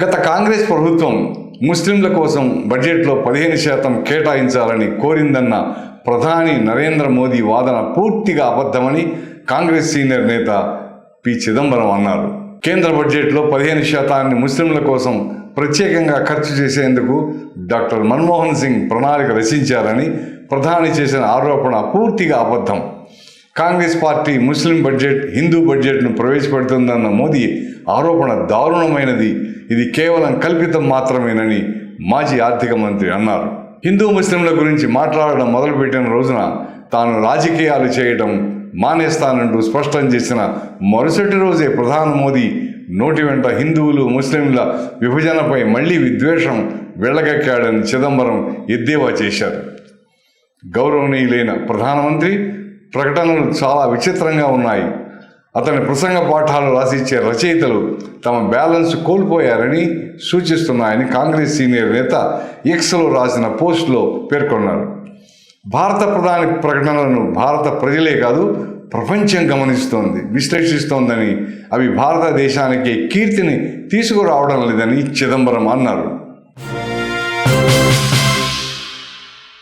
గత కాంగ్రెస్ ప్రభుత్వం ముస్లింల కోసం బడ్జెట్లో పదిహేను శాతం కేటాయించాలని కోరిందన్న ప్రధాని నరేంద్ర మోదీ వాదన పూర్తిగా అబద్ధమని కాంగ్రెస్ సీనియర్ నేత పి. చిదంబరం అన్నారు. కేంద్ర బడ్జెట్లో పదిహేను శాతాన్ని ముస్లింల కోసం ప్రత్యేకంగా ఖర్చు చేసేందుకు డాక్టర్ మన్మోహన్ సింగ్ ప్రణాళిక రచించారని ప్రధాని చేసిన ఆరోపణ పూర్తిగా అబద్ధం. Congress party Muslim budget Hindu బడ్జెట్ను ప్రవేశపెడుతుందన్న మోదీ ఆరోపణ దారుణమైనది. ఇది కేవలం కల్పితం మాత్రమేనని మాజీ ఆర్థిక మంత్రి అన్నారు. హిందూ ముస్లింల గురించి మాట్లాడడం మొదలుపెట్టిన రోజున తాను రాజకీయాలు చేయడం మానేస్తానంటూ స్పష్టం చేసిన మరుసటి రోజే ప్రధాని మోదీ నోటి వెంట హిందువులు ముస్లింల విభజనపై మళ్ళీ విద్వేషం వెళ్ళగక్కాడని చిదంబరం ఎద్దేవా చేశారు. గౌరవనీయులైన ప్రధానమంత్రి ప్రకటనలు చాలా విచిత్రంగా ఉన్నాయి. అతని ప్రసంగ పాఠాలు రాసిచ్చే రచయితలు తమ బ్యాలెన్స్ కోల్పోయారని సూచిస్తున్నాయని కాంగ్రెస్ సీనియర్ నేత ఎక్స్లో రాసిన పోస్టులో పేర్కొన్నారు. భారత ప్రధాని ప్రకటనలను భారత ప్రజలే కాదు ప్రపంచం గమనిస్తోంది విశ్లేషిస్తోందని అవి భారతదేశానికి కీర్తిని తీసుకురావడం లేదని చిదంబరం అన్నారు.